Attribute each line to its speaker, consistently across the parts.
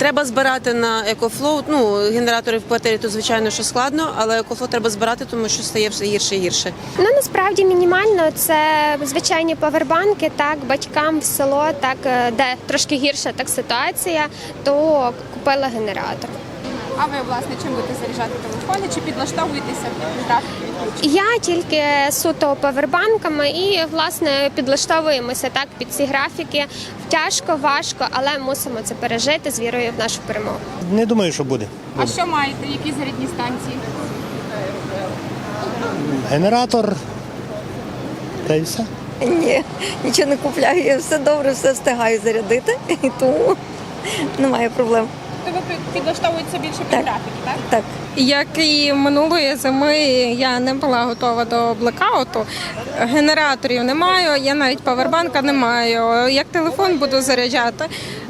Speaker 1: Треба збирати на екофлоу. Ну, генератори в квартирі, то звичайно, що складно, але екофлоу треба збирати, тому що стає все гірше і гірше.
Speaker 2: Ну насправді мінімально це звичайні павербанки. Так, батькам в село, так е, де трошки гірша так ситуація, то купила генератор.
Speaker 3: А ви, власне, чим будете заряджати телефони? Чи підлаштовуєтеся під графіки відключення?
Speaker 2: Я тільки суто павербанками і власне підлаштовуємося так під ці графіки. Тяжко, важко, але мусимо це пережити з вірою в нашу перемогу.
Speaker 4: Не думаю, що буде.
Speaker 3: А що маєте? Які зарядні станції?
Speaker 4: Генератор. Та й все.
Speaker 5: Ні, нічого не купляю. Я все добре, все встигаю зарядити, і тому немає проблем.
Speaker 3: То ви під- підлаштовуєтеся більше під
Speaker 5: Так.
Speaker 3: графіки, так?
Speaker 5: Так.
Speaker 6: Як і минулої зими, я не була готова до блекауту. Генераторів не маю, я навіть павербанка не маю. Як телефон буду заряджати?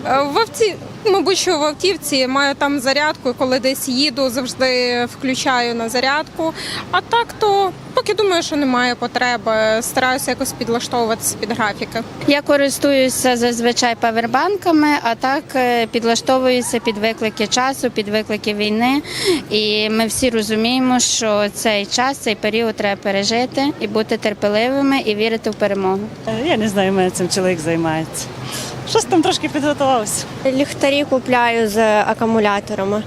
Speaker 6: Е, В авті, мабуть, що в автівці маю там зарядку, коли десь їду, завжди включаю на зарядку. А так то поки думаю, що немає потреби. Стараюся якось підлаштовуватися під графіки.
Speaker 7: Я користуюся зазвичай павербанками, а так е, підлаштовуюся під виклики часу, під виклики війни. І ми всі розуміємо, що цей час, цей період треба пережити і бути терпеливими і вірити в перемогу.
Speaker 8: Я не знаю, мене цим чоловік займається. Щось там трошки підготувався.
Speaker 2: Ліхтарі купляю з акумуляторами.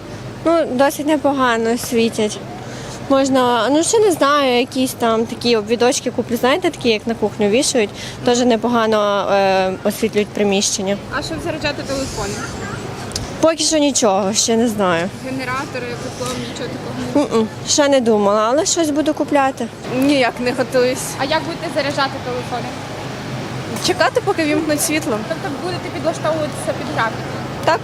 Speaker 2: Ну, досить непогано світять. Можна, ну ще не знаю, якісь там такі обвідочки куплю, знаєте, такі, як на кухню вішають, теж непогано е, освітлюють приміщення.
Speaker 3: А щоб заряджати телефони?
Speaker 2: Поки що нічого, ще не знаю.
Speaker 3: Генератори, тепло, нічого такого.
Speaker 2: М-м, ще не думала, але щось буду купляти.
Speaker 9: Ніяк не готуюсь.
Speaker 3: А як будете заряджати телефони?
Speaker 9: Чекати, поки вімкнуть світло.
Speaker 3: Тобто будете підлаштовуватися під графік?
Speaker 9: Так.